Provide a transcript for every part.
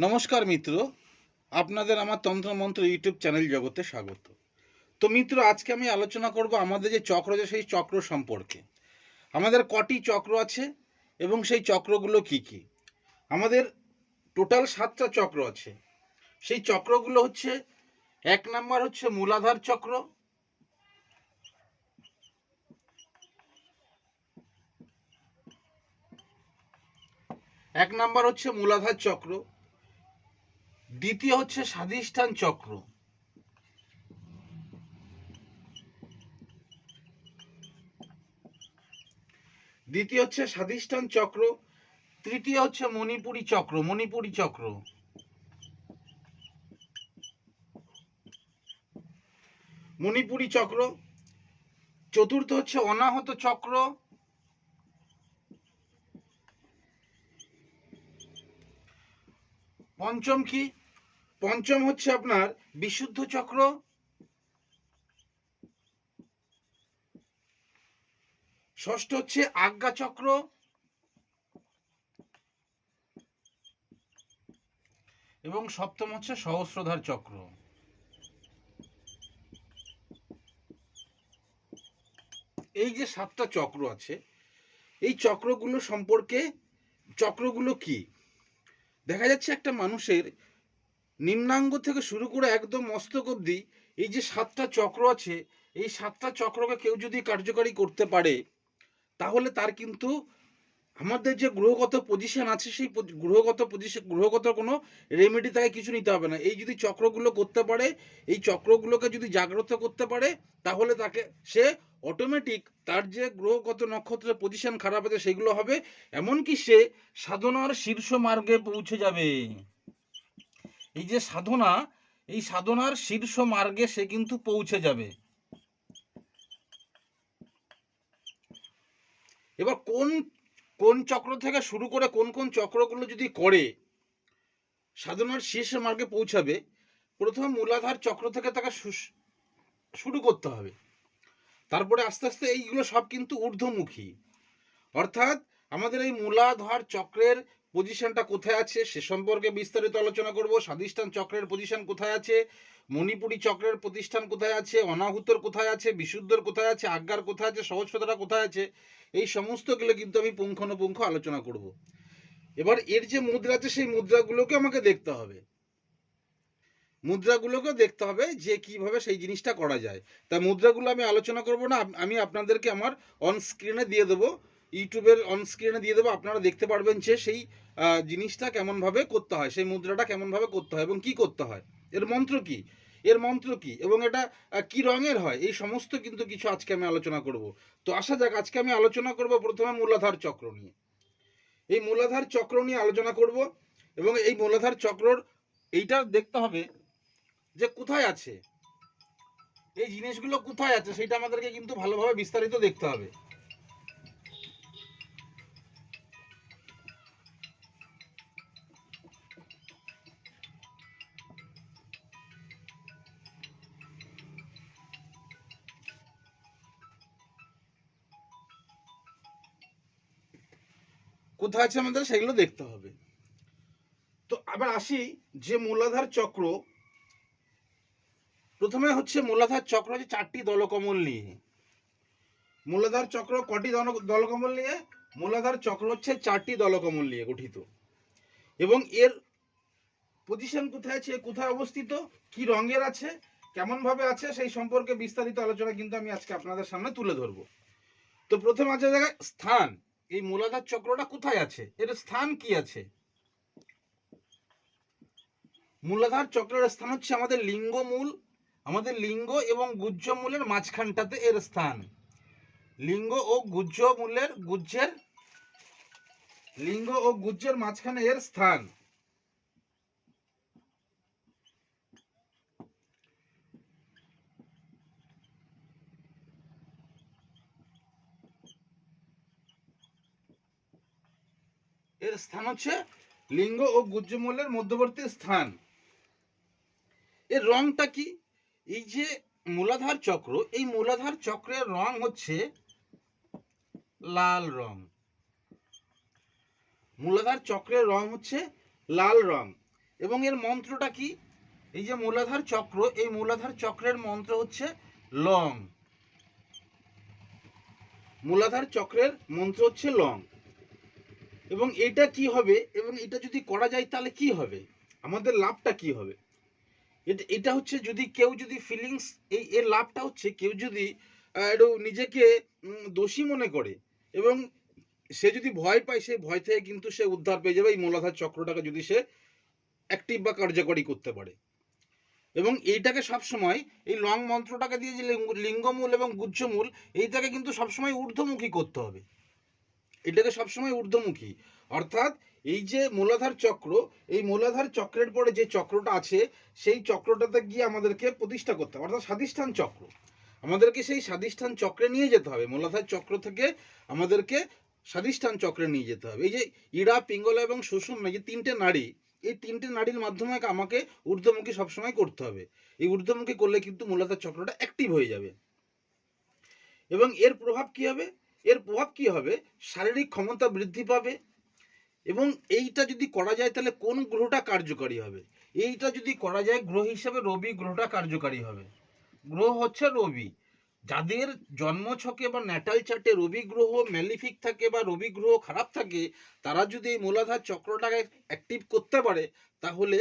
নমস্কার মিত্র, আপনাদের আমার তন্ত্রমন্ত্র ইউটিউব চ্যানেল জগতে স্বাগত। তো মিত্র, আজকে আমি আলোচনা করব আমাদের যে চক্র যে সেই চক্র সম্পর্কে। আমাদের কটি চক্র আছে এবং সেই চক্রগুলো কি কি? আমাদের টোটাল সাতটা চক্র আছে। সেই চক্রগুলো হচ্ছে, এক নাম্বার হচ্ছে মূলাধার চক্র। এক নাম্বার হচ্ছে মূলাধার চক্র। দ্বিতীয় হচ্ছে স্বাধিষ্ঠান চক্র। দ্বিতীয় হচ্ছে স্বাধিষ্ঠান চক্র, তৃতীয় হচ্ছে মণিপুরী চক্র মণিপুরী চক্র। মণিপুরী চক্র, চতুর্থ হচ্ছে অনাহত চক্র। পঞ্চম কি? পঞ্চম হচ্ছে আপনার বিশুদ্ধ চক্র। ষষ্ঠ হচ্ছে আজ্ঞা চক্র। এবং সপ্তম হচ্ছে সহস্রধার চক্র। এই যে সাতটা চক্র আছে, এই চক্রগুলো সম্পর্কে, চক্রগুলো কি? দেখা যাচ্ছে একটা মানুষের নিম্নাঙ্গ থেকে শুরু করে একদম মস্তক অবধি এই যে সাতটা চক্র আছে, এই সাতটা চক্রকে কেউ যদি কার্যকারী করতে পারে, তাহলে তার কিন্তু আমাদের যে গ্রহগত পজিশন আছে, সেই গ্রহগত পজিশন গ্রহগত কোনো রেমেডি তাকে কিছু নিতে হবে না। এই যদি চক্রগুলো করতে পারে, এই চক্রগুলোকে যদি জাগ্রত করতে পারে, তাহলে তাকে, সে অটোমেটিক তার যে গ্রহগত নক্ষত্রের পজিশন খারাপ আছে, সেগুলো হবে। এমনকি সে সাধনার শীর্ষ মার্গে পৌঁছে যাবে। এই যে সাধনা, এই সাধনার শীর্ষ মার্গে সে কিন্তু পৌঁছে যাবে। এবার কোন কোন চক্র থেকে শুরু করে কোন কোন চক্রগুলো যদি করে, সাধনার শীর্ষ মার্গে পৌঁছাবে, প্রথমে মূলাধার চক্র থেকে তাকে শুরু করতে হবে। তারপরে আস্তে আস্তে এইগুলো সব কিন্তু ঊর্ধ্বমুখী। অর্থাৎ আমাদের এই মূলাধার চক্রের পজিশনটা কোথায় আছে? সে সম্পর্কে বিস্তারিত আলোচনা করব। স্বাধিষ্ঠান চক্রের পজিশন কোথায় আছে? মণিপুরী চক্রের প্রতিষ্ঠান কোথায় আছে? অনাহুতর কোথায় আছে? বিশুদ্ধর কোথায় আছে? আজ্ঞার কোথায় আছে? সহজতা কোথায় আছে? এই সমস্তগুলো কিন্তু আমি পুঙ্খানুপুঙ্খ আলোচনা করব। এবার এর যে মুদ্রা আছে, সেই মুদ্রাগুলোকে আমাকে দেখতে হবে। মুদ্রাগুলোকে দেখতে হবে যে কীভাবে সেই জিনিসটা করা যায়। তা মুদ্রাগুলো আমি আলোচনা করব না, আমি আপনাদেরকে আমার অন স্ক্রিনে দিয়ে দেবো। ইউটিউবের অন স্ক্রিনে দিয়ে দেবো, আপনারা দেখতে পারবেন যে সেই জিনিসটা কেমনভাবে করতে হয়, সেই মুদ্রাটা কেমনভাবে করতে হয় এবং কি করতে হয়। এর মন্ত্র কি? এর মন্ত্র কি? এবং এটা কি রঙের হয়? এই সমস্ত কিন্তু কিছু আজকে আমি আলোচনা করব। তো আসা যাক, আজকে আমি আলোচনা করব প্রথমে মূলাধার চক্র নিয়ে। এই মূলাধার চক্র নিয়ে আলোচনা করব এবং এই মূলাধার চক্রর, এইটা দেখতে হবে যে কোথায় আছে। এই জিনিসগুলো কোথায় আছে সেটা আমাদেরকে কিন্তু ভালোভাবে বিস্তারিত দেখতে হবে। কোথায় আছে আমাদের সেগুলো দেখতে হবে। তো আবার আসি যে মূলাধার চক্র, প্রথমে হচ্ছে মূলাধার চক্র হচ্ছে চারটি দলকমল নিয়ে। মূলাধার চক্র কটি দল- দলকমল নিয়ে? মূলাধার চক্র হচ্ছে চারটি দলকমল নিয়ে গঠিত। এবং এর পজিশন কোথায় আছে, কোথায় অবস্থিত, কি রঙের আছে কেমন ভাবে আছে, সেই সম্পর্কে বিস্তারিত আলোচনা কিন্তু আমি আজকে আপনাদের সামনে তুলে ধরবো। তো প্রথম আছে জায়গায় স্থান। এই মূলাধার চক্রটা কোথায় আছে? এর স্থান কি আছে? মূলাধার চক্রের স্থান হচ্ছে আমাদের লিঙ্গ মূল, আমাদের লিঙ্গ এবং গুজ্জ মূলের মাঝখানটাতে এর স্থান। লিঙ্গ ও গুজ্জ মূলের গুজ্জের লিঙ্গ ও গুজ্জের মাঝখানে এর স্থান এর স্থান হচ্ছে লিঙ্গ ও গুজ্জ মূলের মধ্যবর্তী স্থান। এর রংটা কি? এই যে মূলাধার চক্র, এই মূলাধার চক্রের রং হচ্ছে লাল রং। মূলাধার চক্রের রং হচ্ছে লাল রং। এবং এর মন্ত্রটা কি? এই যে মূলাধার চক্র, এই মূলাধার চক্রের মন্ত্র হচ্ছে লং। মূলাধার চক্রের মন্ত্র হচ্ছে লং। এবং এটা কি হবে? এবং এটা যদি করা যায়, তাহলে কি হবে? আমাদের লাভটা কি হবে? এটা এটা হচ্ছে যদি কেউ যদি ফিলিংস এই, এর লাভটা হচ্ছে কেউ যদি একটু নিজেকে দোষী মনে করে এবং সে যদি ভয় পায় সেই ভয় থেকে কিন্তু সে উদ্ধার পেয়ে যাবে। এই মূলাধার চক্রটাকে যদি সে অ্যাক্টিভ বা কার্যকরী করতে পারে। এবং এইটাকে সবসময়, এই লং মন্ত্রটাকে দিয়ে যে লিঙ্গ- লিঙ্গমূল এবং গুজ্জমূল এইটাকে কিন্তু সবসময় ঊর্ধ্বমুখী করতে হবে। এটাকে সবসময় ঊর্ধ্বমুখী। অর্থাৎ এই যে মূলাধার চক্র, এই মূলাধার চক্রের পরে যে চক্রটা আছে, সেই চক্রটাতে গিয়ে আমাদেরকে প্রতিষ্ঠা করতে হবে। অর্থাৎ স্বাধিষ্ঠান চক্র। আমাদেরকে সেই স্বাধিষ্ঠান চক্রে নিয়ে যেতে হবে। মূলাধার চক্র থেকে আমাদেরকে স্বাধিষ্ঠান চক্রে নিয়ে যেতে হবে। এই যে ইড়া পিঙ্গলা এবং সুষুম এই যে তিনটে নাড়ি এই তিনটে নাড়ির মাধ্যমে আমাকে ঊর্ধ্বমুখী সবসময় করতে হবে। এই ঊর্ধ্বমুখী করলে কিন্তু মূলাধার চক্রটা অ্যাক্টিভ হয়ে যাবে। এবং এর প্রভাব কি হবে? এর প্রভাব কি হবে? শারীরিক ক্ষমতা বৃদ্ধি পাবে এবং এইটা যদি করা যায় তাহলে কোন গ্রহটা কার্যকারী হবে? এইটা যদি করা যায় গ্রহ হিসাবে রবি গ্রহটা কার্যকারী হবে। গ্রহ হচ্ছে রবি। যাদের জন্মছকে বা ন্যাটাল চার্টে রবি গ্রহ ম্যালিফিক থাকে বা রবি গ্রহ খারাপ থাকে, তারা যদি এই মূলাধার চক্রটাকে অ্যাক্টিভ করতে পারে, তাহলে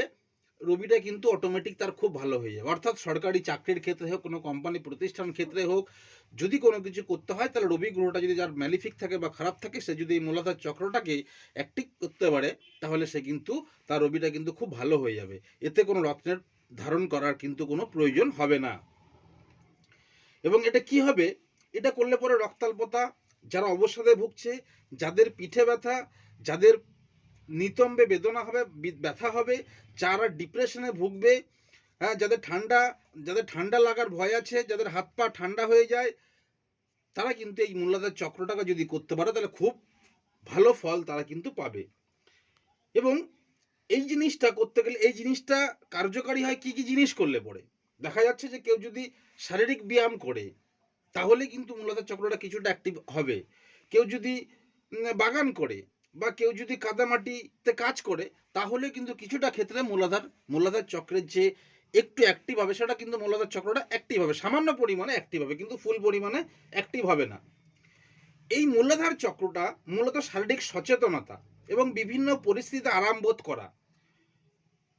রবিটা কিন্তু অটোমেটিক তার খুব ভালো হয়ে যাবে অর্থাৎ সরকারি চাকরির ক্ষেত্রে হোক, কোনো কোম্পানি প্রতিষ্ঠান ক্ষেত্রে হোক, যদি কোনো কিছু করতে হয়, তাহলে রবি গ্রহটা যদি যার ম্যালিফিক থাকে বা খারাপ থাকে, সে যদি এই মূলাধার চক্রটাকে অ্যাক্টিভ করতে পারে, তাহলে সে কিন্তু তার রবিটা কিন্তু খুব ভালো হয়ে যাবে। এতে কোনো রত্নের ধারণ করার কিন্তু কোনো প্রয়োজন হবে না। এবং এটা কি হবে? এটা করলে পরে রক্তাল্পতা, যারা অবসাদে ভুগছে, যাদের পিঠে ব্যথা, যাদের নিতম্বে বেদনা হবে ব্যথা হবে, যারা ডিপ্রেশনে ভুগবে হ্যাঁ যাদের ঠান্ডা যাদের ঠান্ডা লাগার ভয় আছে, যাদের হাত পা ঠান্ডা হয়ে যায়, তারা কিন্তু এই মূল্যাধার চক্রটাকে যদি করতে পারে, তাহলে খুব ভালো ফল তারা কিন্তু পাবে। এবং এই জিনিসটা করতে গেলে, এই জিনিসটা কার্যকারী হয় কি কি জিনিস করলে পরে? দেখা যাচ্ছে যে কেউ যদি শারীরিক ব্যায়াম করে, তাহলে কিন্তু মূলধার চক্রটা কিছুটা অ্যাক্টিভ হবে। কেউ যদি বাগান করে বা কেউ যদি কাদামাটিতে কাজ করে, তাহলে কিন্তু কিছুটা ক্ষেত্রে মূলাধার মূলাধার চক্রের যে একটু অ্যাক্টিভ হবে, সেটা কিন্তু মূলাধার চক্রটা অ্যাক্টিভ হবে। সামান্য পরিমাণে অ্যাক্টিভ হবে, কিন্তু ফুল পরিমাণে অ্যাক্টিভ হবে না। এই মূলাধার চক্রটা মূলত শারীরিক সচেতনতা এবং বিভিন্ন পরিস্থিতিতে আরাম বোধ করা।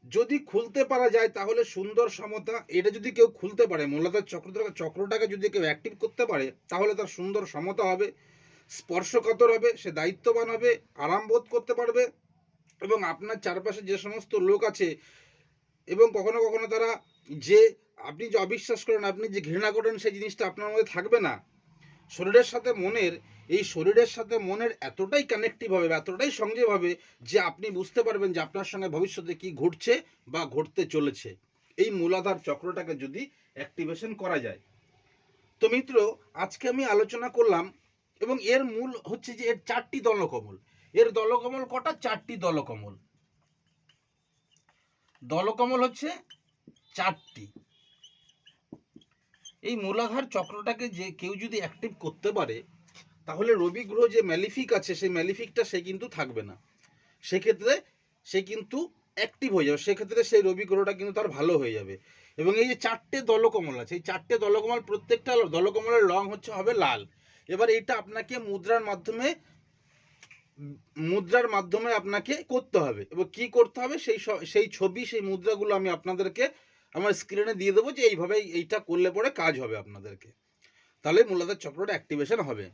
যদি খুলতে পারা যায়, তাহলে সুন্দর সমতা, এটা যদি কেউ খুলতে পারে, মূলাধার চক্র, চক্রটাকে যদি কেউ অ্যাক্টিভ করতে পারে, তাহলে তার সুন্দর সমতা হবে। স্পর্শকাতর হবে, সে দায়িত্ববান হবে, আরাম বোধ করতে পারবে এবং আপনার চারপাশে যে সমস্ত লোক আছে এবং কখনো কখনো তারা যে আপনি যে অবিশ্বাস করেন, আপনি যে ঘৃণা করেন, সেই জিনিসটা আপনার মধ্যে থাকবে না। শরীরের সাথে মনের, এই শরীরের সাথে মনের এতটাই কানেক্টিভ হবে, এতটাই সংযোগ হবে যে আপনি বুঝতে পারবেন যে আপনার সঙ্গে ভবিষ্যতে কি ঘটছে বা ঘটতে চলেছে। এই মূলাধার চক্রটাকে যদি অ্যাক্টিভেশন করা যায়। তো মিত্র, আজকে আমি আলোচনা করলাম এবং এর মূল হচ্ছে যে এর চারটি দলকমল। এর দলকমল কটা? চারটি দলকমল। দলকমল হচ্ছে চারটি। এই মূলাধার চক্রটাকে যে কেউ যদি অ্যাক্টিভ করতে পারে, তাহলে রবি গ্রহ যে ম্যালিফিক আছে, সেই ম্যালিফিকটা সে কিন্তু থাকবে না। সেক্ষেত্রে সে কিন্তু অ্যাক্টিভ হয়ে যাবে। সেক্ষেত্রে সেই রবি গ্রহটা কিন্তু তার ভালো হয়ে যাবে। এবং এই যে চারটে দলকমল আছে, এই চারটে দলকমল প্রত্যেকটা দলকমলের রং হচ্ছে, হবে লাল। এবার এটা আপনাকে মুদ্রার মাধ্যমে মুদ্রার মাধ্যমে আপনাকে করতে হবে। এবং কি করতে হবে? সেই সেই ছবি, সেই মুদ্রাগুলো আমি আপনাদেরকে আমার স্ক্রিনে দিয়ে দেবো যে এইভাবে এইটা করলে পরে কাজ হবে আপনাদেরকে। তাহলে মূলত চক্রটা অ্যাক্টিভেশন হবে।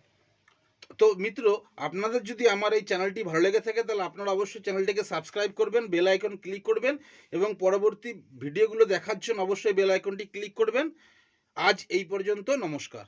তো মিত্র, আপনাদের যদি আমার এই চ্যানেলটি ভালো লেগে থাকে, তাহলে আপনারা অবশ্যই চ্যানেলটিকে সাবস্ক্রাইব করবেন বেল আইকন ক্লিক করবেন এবং পরবর্তী ভিডিওগুলো দেখার জন্য অবশ্যই বেল আইকনটি ক্লিক করবেন। আজ এই পর্যন্ত, নমস্কার।